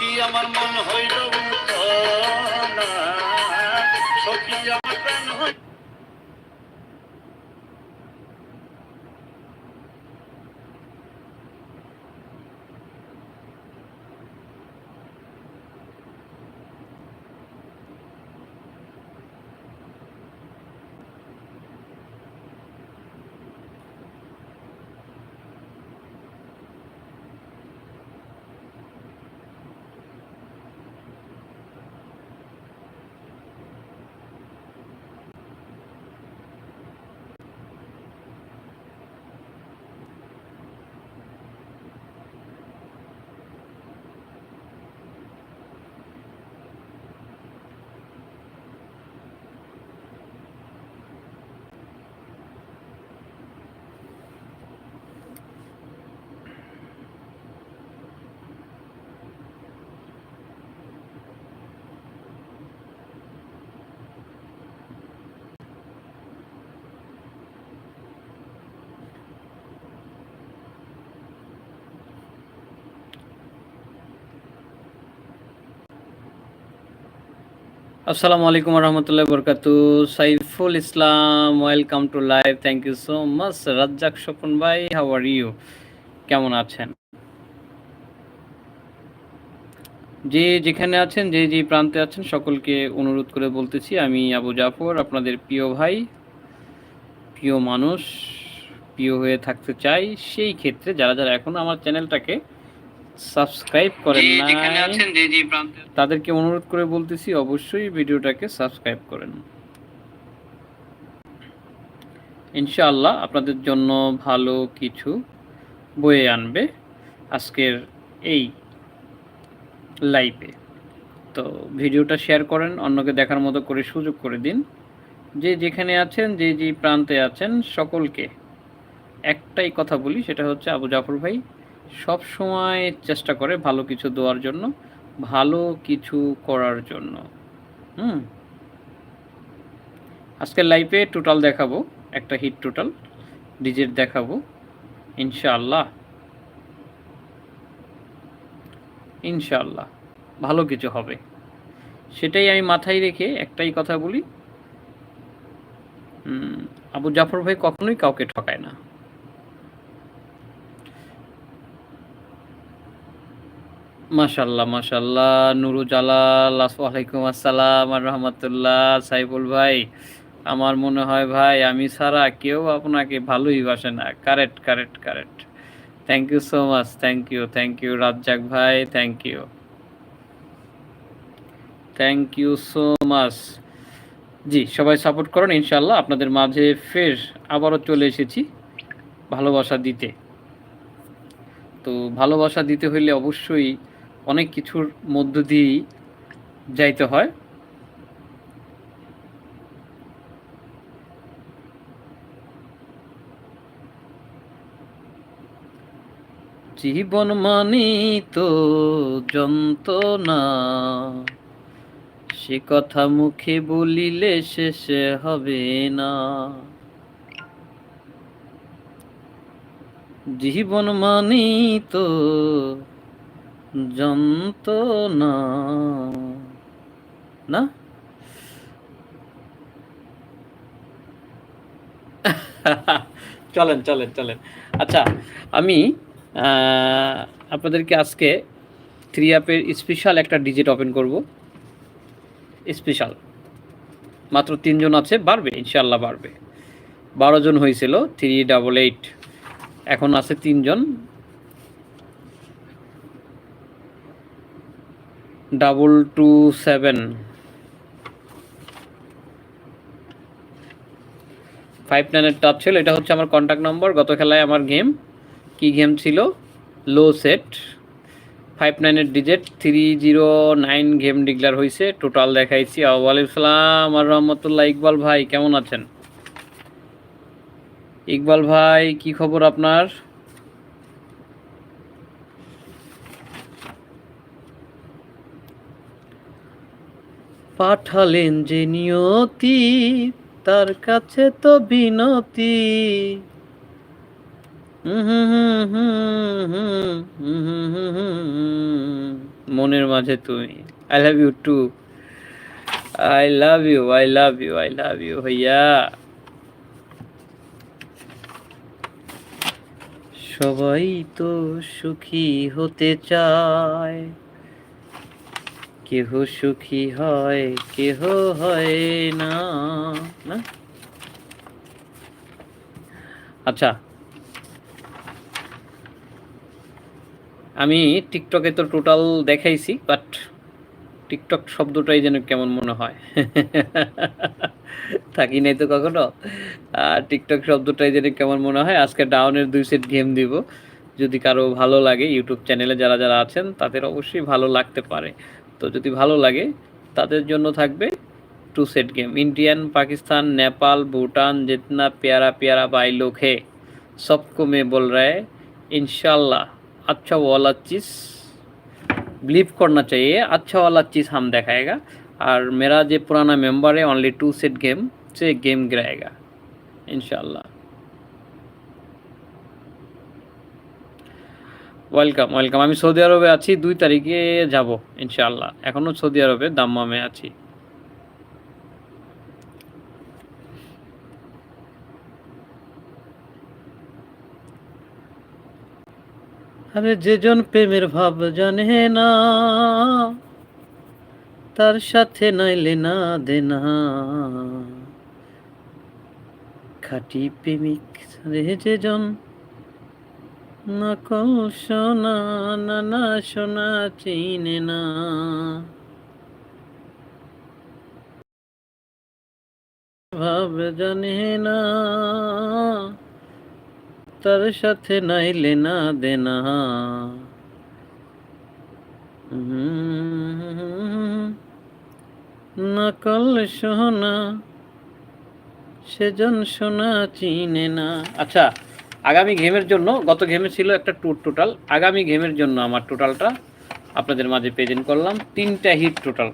সখী আমার মন হইল না সখী আমার প্রাণ হইল আসসালামু আলাইকুম রহমতুল্লাহ বরকাতু Saiful Islam, welcome to live, thank you so much. Razzak Swapan ভাই, হাউ আর ইউ? কেমন আছেন? যে যেখানে আছেন, যে যে প্রান্তে আছেন, সকলকে অনুরোধ করে বলতেছি, আমি আবু জাফর, আপনাদের প্রিয় ভাই, প্রিয় মানুষ, প্রিয় হয়ে থাকতে চাই, সেই ক্ষেত্রে যারা যারা এখন আমার চ্যানেলটাকে সাবস্ক্রাইব করেন না আছেন যে যে প্রান্তে তাদেরকে অনুরোধ করে বলতেছি অবশ্যই ভিডিওটাকে সাবস্ক্রাইব করেন। ইনশাআল্লাহ আপনাদের জন্য ভালো কিছু বয়ে আনবে আজকের এই লাইভে তো ভিডিওটা শেয়ার করেন অন্যকে দেখার মতো করে সুযোগ করে দিন। যে যেখানে আছেন যে যে প্রান্তে আছেন সকলকে একটাই কথা বলি সেটা হচ্ছে আবু জাফর ভাই সব সময় চেষ্টা করে ভালো কিছু দেওয়ার জন্য, ভালো কিছু করার জন্য। হুম? আজকের লাইফে টোটাল দেখাবো, একটা হিট টোটাল ডিজিট দেখাবো, ইনশাআল্লাহ। ইনশাআল্লাহ, ভালো কিছু হবে। সেটাই আমি মাথায় রেখে একটাই কথা বলি আবু জাফর ভাই কখনোই কাউকে ঠকায় না। মাশাল্লাহ মাশাল্লাহ নুরু জালাল ওয়ালাইকুম আসসালাম আর রহমতুল্লাহ। সাইফুল ভাই, আমার মনে হয় ভাই, আমি ছাড়া কেউ আপনাকে ভালোই বাসে না। Correct correct correct thank you so much thank you thank you Razzak ভাই thank you thank you so much জি, সবাই সাপোর্ট করুন ইনশাল্লাহ আপনাদের মাঝে ফের আবারও চলে এসেছি ভালোবাসা দিতে। তো ভালোবাসা দিতে হইলে অবশ্যই অনেক কিছুর মধ্য দিয়েই যাইতে হয়। জীবন মানি তো যন্ত্রণা, সে কথা মুখে বলিলে শেষে হবে না। জীবন মানি তো যন্ত্রণা। না? চলেন চলেন চলেন। আচ্ছা আমি আপনাদেরকে আজকে থ্রি অ্যাপের স্পেশাল একটা ডিজিট ওপেন করব। স্পেশাল। মাত্র তিনজন আছে, বাড়বে ইনশাল্লাহ বাড়বে। বারো জন হয়েছিল, থ্রি ডাবল এইট। এখন আছে তিনজন। Double two seven. ফাইভ নাইনের টাচ ছিল, এটা হচ্ছে আমার কন্ট্যাক্ট নম্বর গত খেলায় আমার গেম কি গেম ছিল? লো সেট ফাইভ নাইনের digit three zero nine game declare হয়েছে টোটাল দেখাইছি। ওয়ালাইকুম সালাম আর রহমতুল্লাহ ইকবাল ভাই, কেমন আছেন? ইকবাল ভাই, কি খবর আপনার? পাঠালেন যে নিয়তি, তার কাছে তো বিনতি। মনের মাঝে তুমি। I love you too I love you I love you I love you ভাইয়া। সবাই তো সুখী হতে চায়। কেহ সুখী হয়, কেহ হয় না। না? আচ্ছা। আমি টিকটকে তো টোটাল দেখাইছি বাট টিকটক শব্দটাই যেন কেমন মনে হয়। থাকি নাই তো কখনো। আর টিকটক শব্দটাই যেন কেমন মনে হয়, আজকে ডাউনের দুই সেট গেম দিব। যদি কারও ভালো লাগে ইউটিউব চ্যানেলে যারা যারা আছেন, তাদের অবশ্যই ভালো লাগতে পারে। তো যদি ভালো লাগে তাদের জন্য থাকবে two set game Indian Pakistan Nepal Bhutan जितना प्यारा प्यारा भाई लोग है सबको मैं बोल रहा है इंशाल्लाह अच्छा वाला चीज़ बिलीव करना चाहिए अच्छा वाला चीज़ हम दिखाएगा और मेरा जो पुराना मेंबर है ओनली टू सेट गेम से गेम गिराएगा इंशाल्लाह ওয়েলকাম ওয়েলকাম আমি সৌদি আরবে আছি, দুই তারিখে যাব, ইনশাআল্লাহ। এখনও সৌদি আরবে দাম্মামে আছি। আরে যেজন প্রেমের ভাব জানে না, তার সাথে নাইলে না দেনা। খাটি প্রেমিক রে যেজন নকল সোনা না না সোনা চিনে না। ভাব জানে না, তার সাথে নাইলে না দেনা। নকল সোনা সেজন সোনা চিনে না। আচ্ছা। আগামী গেমের জন্য, গত গেমে ছিল একটা টুর টোটাল আগামী গেমের জন্য আমার টোটালটা আপনাদের মাঝে প্রেজেন্ট করলাম, তিনটা hit total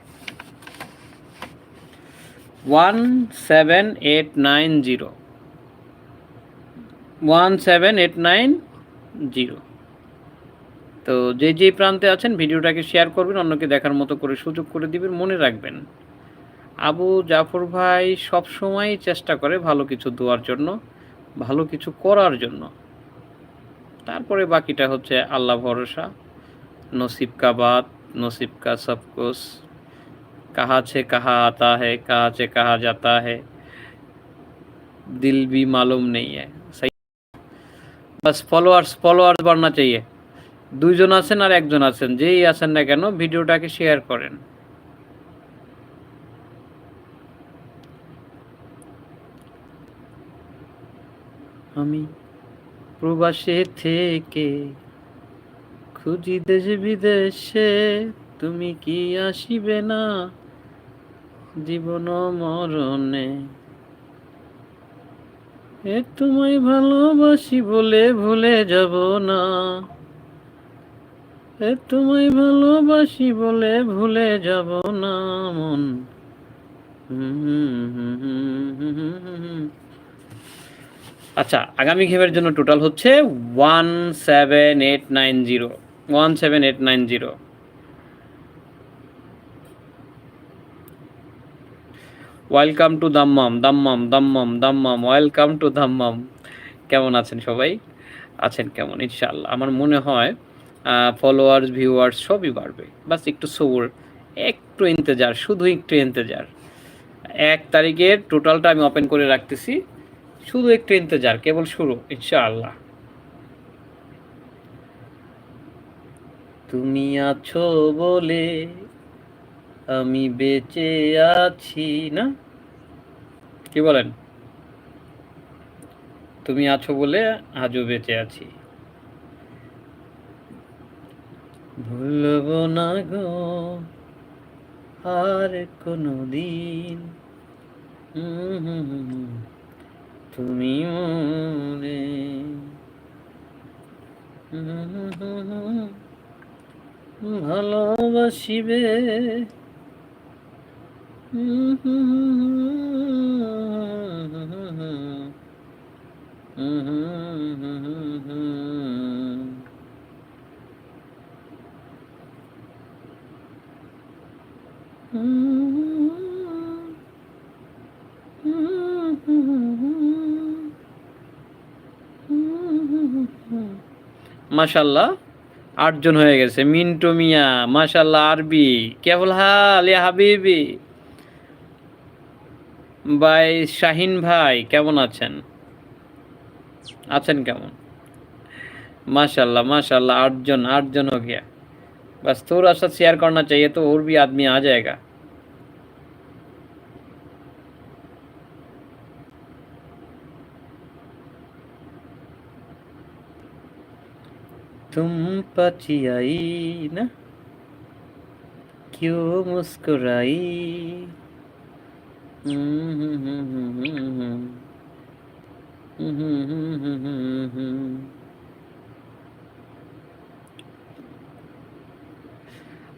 one seven eight nine zero one seven eight nine zero তো যে যেই প্রান্তে আছেন, ভিডিওটাকে শেয়ার করবেন, অন্যকে দেখার মতো করে সুযোগ করে দিবেন, মনে রাখবেন। আবু জাফর ভাই সব সময় চেষ্টা করে ভালো কিছু দেওয়ার জন্য। ভালো কিছু করার জন্য। তারপরে বাকিটা হচ্ছে আল্লাহ ভরসা। নসিব কা নসিব কা কাহা ছে কাহা আতা হে, কাহা ছে কাহা যাতা হে। দিল বি মালুম নেই বাস ফলোয়ার্স ফলোয়ার্স বাড়না চাইয়ে। দুইজন আছেন আর একজন আছেন। যেই আছেন না কেন, ভিডিওটাকে শেয়ার করেন। আমি প্রবাসে থেকে খুঁজি দেশ বিদেশে তুমি কি আসিবে না জীবন মরণে এ তোমায় ভালোবাসি বলে ভুলে যাব না এ তোমায় ভালোবাসি বলে ভুলে যাব না মন আচ্ছা আগামী গেমের জন্য টোটাল হচ্ছে one seven eight nine zero one seven eight nine zero welcome to Dammam Dammam Dammam Dammam welcome to Dammam. কেমন আছেন সবাই? আছেন কেমন? ইনশাল্লাহ আমার মনে হয় ফলোয়ার্স ভিউয়ার্স সবই বাড়বে। বাস একটু সবুর, একটু ইন্তজার, শুধু একটু ইন্তজার। এক তারিখের টোটালটা আমি ওপেন করে রাখতেছি। শুধু একটু ইন্তজার কেবল শুরু ইনশাআল্লাহ। তুমি আছো বলে আমি বেঁচে আছি না? কি বলেন? তুমি আছো বলে আজও বেঁচে আছি। ভুলব না গো আর কোনো দিন তুমি মনে ভালোবাসিবে। মাশাল্লাহ আটজন হয়ে গেছে মিন্টু মিয়া মাশাল্লাহ আরবি কেবল হাল ইয়া হাবিবি ভাই শাহিন ভাই কেমন আছেন আছেন কেমন माशाल्लाह माशाल्लाह आठ जन आठ जन हो गया बस थोड़ा सा शेयर करना चाहिए तो और भी आदमी आ जाएगा तुम पची आई ना? क्यों मुस्कुराई?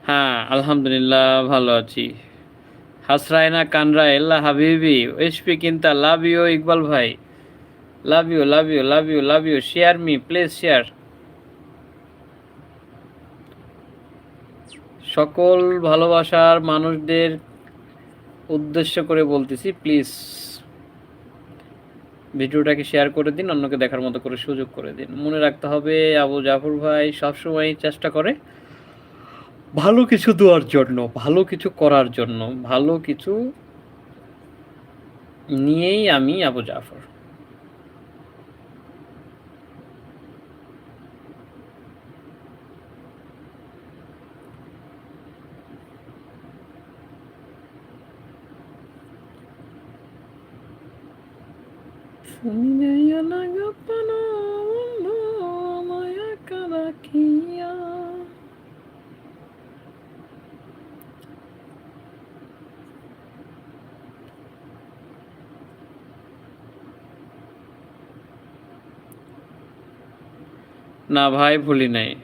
হ্যাঁ আলহামদুলিল্লাহ ভালো আছি হাসরায়না কানরা এল্লা হাবিবি এসপি কিন্তা লাভ ইউ ইকবাল ভাই love you love you love you love you share me please share সকল ভালোবাসার মানুষদের উদ্দেশ্য করে বলতেছি প্লিজ ভিডিওটাকে শেয়ার করে দিন, অন্যকে দেখার মতো করে সুযোগ করে দিন। মনে রাখতে হবে, আবু জাফর ভাই সবসময় চেষ্টা করে ভালো কিছু দেওয়ার জন্য, ভালো কিছু করার জন্য, ভালো কিছু নিয়েই আমি আবু জাফর। না ভাই, ভুলি নাই।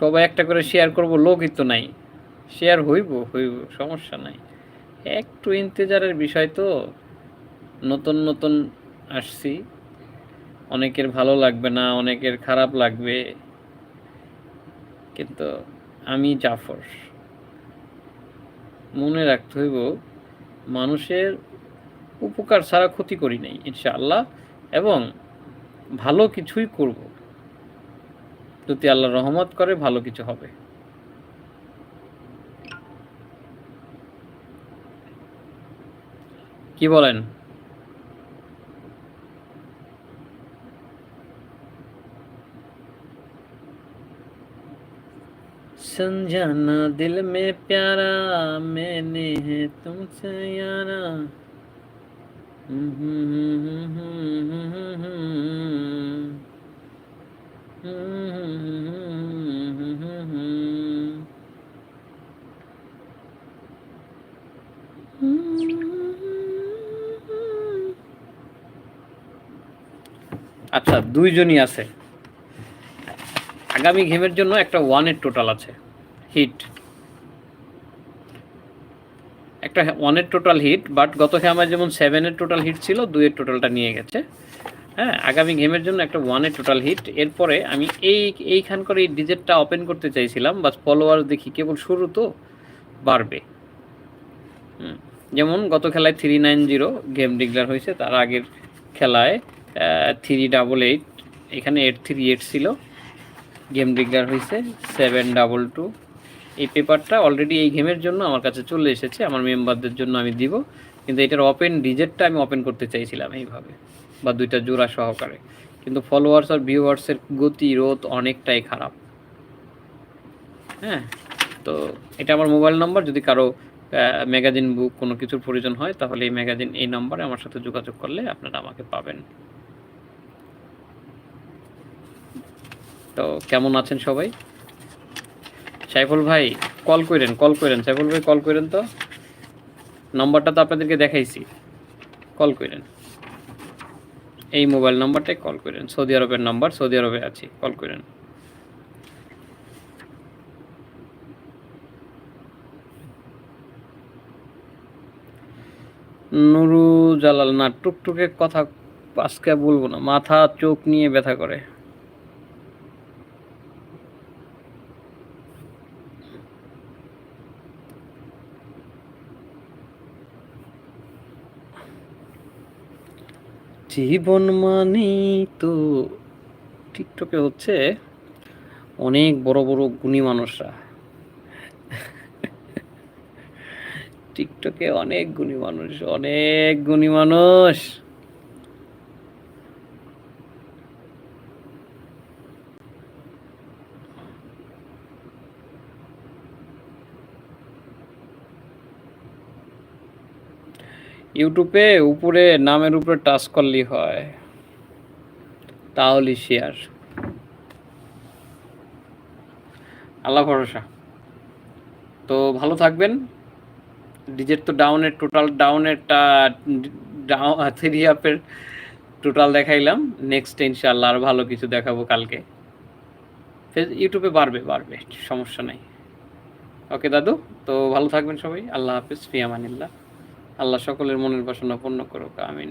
সবাই একটা করে শেয়ার করব, লোকই তো নাই। শেয়ার হইব হইব, সমস্যা নাই। একটু ইন্তজারের বিষয় তো। নতুন নতুন আসছি। অনেকের ভালো লাগবে না, অনেকের খারাপ লাগবে। কিন্তু আমি জাফর। মনে রাখতে হইব, মানুষের উপকার ছাড়া ক্ষতি করি নাই, ইনশাআল্লাহ। এবং ভালো কিছুই করব। যদি আল্লাহ রহমত করে, ভালো কিছু হবে। কি বলেন? समझाना दिल में प्यारा मैंने है तुमसे यारा আচ্ছা দুইজনই আছে আগামী গেমের জন্য একটা ওয়ানের টোটাল আছে হিট। একটা ওয়ানের টোটাল হিট বাট গত আমার যেমন সেভেনের টোটাল হিট ছিল, দুইয়ের টোটালটা নিয়ে গেছে। হ্যাঁ আগামী গেমের জন্য একটা ওয়ানের টোটাল হিট এরপরে আমি এই, এইখান করে এই ডিজেটটা ওপেন করতে চাইছিলাম বাস ফলোয়ার দেখি কেবল শুরু তো বাড়বে। যেমন গত খেলায় three nine zero game declare হয়েছে, তার আগের খেলায় থ্রি ডাবল এইট এখানে এইট থ্রি এইট ছিল। গেম ডিক্লার হয়েছে সেভেন ডাবল টু এই পেপারটা অলরেডি এই গেমের জন্য আমার কাছে চলে এসেছে, আমার মেম্বারদের জন্য আমি দিব। কিন্তু এটার ওপেন ডিজেটটা আমি ওপেন করতে চাইছিলাম এইভাবে, বা দুইটা জোড়া সহকারে। কিন্তু ফলোয়ার্স আর ভিউয়ার্সের গতি, রোধ অনেকটাই খারাপ। হ্যাঁ তো এটা আমার মোবাইল নাম্বার যদি কারও ম্যাগাজিন বুক কোনো কিছুর প্রয়োজন হয়, তাহলে এই ম্যাগাজিন এই নাম্বারে আমার সাথে যোগাযোগ করলে আপনারা আমাকে পাবেন। তো কেমন আছেন সবাই? সাইফুল ভাই কল করেন কল করেন সাইফুল ভাই কল করেন তো? নম্বরটা তো আপনাদেরকে দেখাইছি। কল করেন এই মোবাইল নাম্বারটাই কল করেন সৌদি আরবের নাম্বার সৌদি আরবে আছি। কল করেন নুরু জালাল না, টুকটুকে কথা আজকে বলব না। মাথা, চোখ নিয়ে ব্যথা করে। জীবন মানেই তো টিকটকে হচ্ছে অনেক বড় বড় গুণী মানুষরা। টিকটকে অনেক গুণী মানুষ, অনেক গুণী মানুষ। ইউটিউবে উপরে নামের উপরে টাচ করলেই হয়। তাহলে শেয়ার আল্লাহ ভরসা। তো ভালো থাকবেন। ডিজের তো ডাউনের টোটাল ডাউনেরটা ডাউন থ্রি আপের টোটাল দেখাইলাম। নেক্সট ইনশাল্লাহ আর ভালো কিছু দেখাবো কালকে। ইউটিউবে বাড়বে বাড়বে, সমস্যা নাই। ওকে দাদু, তো ভালো থাকবেন সবাই। আল্লাহ হাফিজ ফিয়ামানিল্লাহ আল্লাহ সকলের মনের বাসনা পূর্ণ করুক আমিন।